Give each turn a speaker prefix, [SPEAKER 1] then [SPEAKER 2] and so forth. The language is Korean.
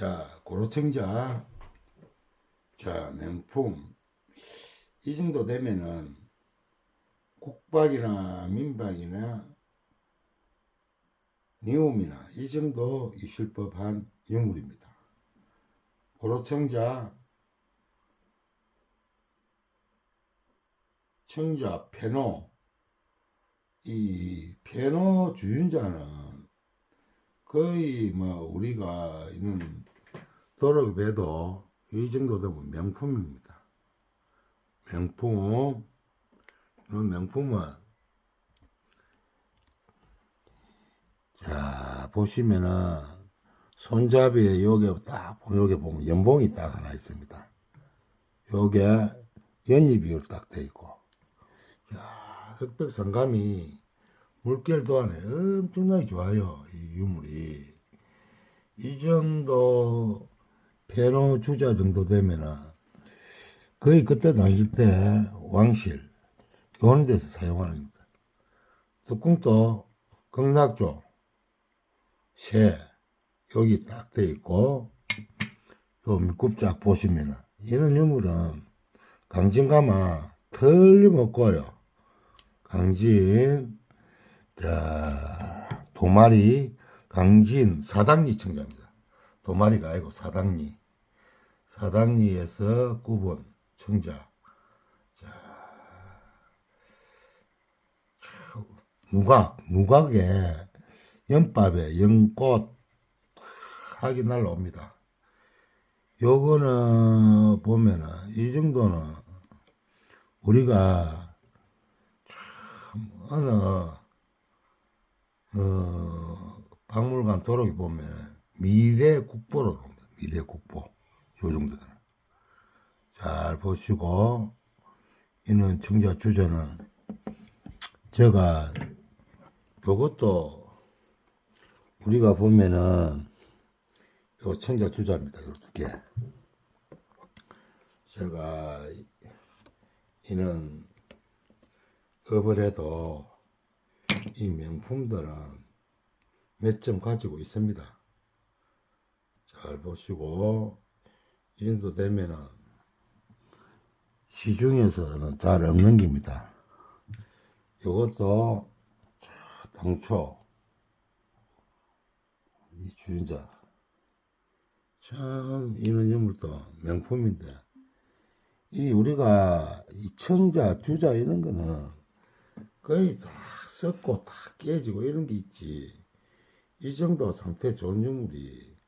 [SPEAKER 1] 자, 고로청자. 자, 명품. 이 정도 되면은 국박이나 민박이나 니움이나 이 정도 있을 법한 유물입니다. 고로청자, 청자, 페노. 이 페노 주윤자는 거의 뭐 우리가 있는 도로배도 이 정도 되면 명품입니다. 명품. 이런 명품은 자 보시면은 손잡이에 요게 딱 요게 보면 연봉이 딱 하나 있습니다. 요게 연잎이 딱돼 있고 야 흑백상감이 물결 도안에 엄청나게 좋아요. 이 유물이. 이 정도 페노 주자 정도 되면은 거의 그때 당시 때 왕실 요런 데서 사용하는 겁니다. 뚜껑도 극락조 새 여기 딱 돼 있고 요 밑굽짝 보시면은 이런 유물은 강진가마 틀림없고요. 강진 자, 도마리, 강진, 사당리 청자입니다. 도마리가 아니고 사당리. 사당리에서 9번 청자. 누각, 누각에 연밥에 연꽃 하기 날라옵니다. 요거는 보면은 이 정도는 우리가 참 어느 어, 박물관 도록에 보면 미래 국보로. 미래 국보. 요 정도는. 잘 보시고, 이는 청자 주제는 제가 요것도 우리가 보면은 요 청자 주자입니다. 요 두 개. 제가 이는 업을 해도 이 명품들은 몇 점 가지고 있습니다. 잘 보시고 이 정도 되면은 시중에서는 잘 없는 겁니다. 이것도 당초 이 주인자 참 이런 유물도 명품인데 이 우리가 이 청자 주자 이런 거는 거의 다 썩고 다 깨지고 이런 게 있지. 이 정도 상태 좋은 유물이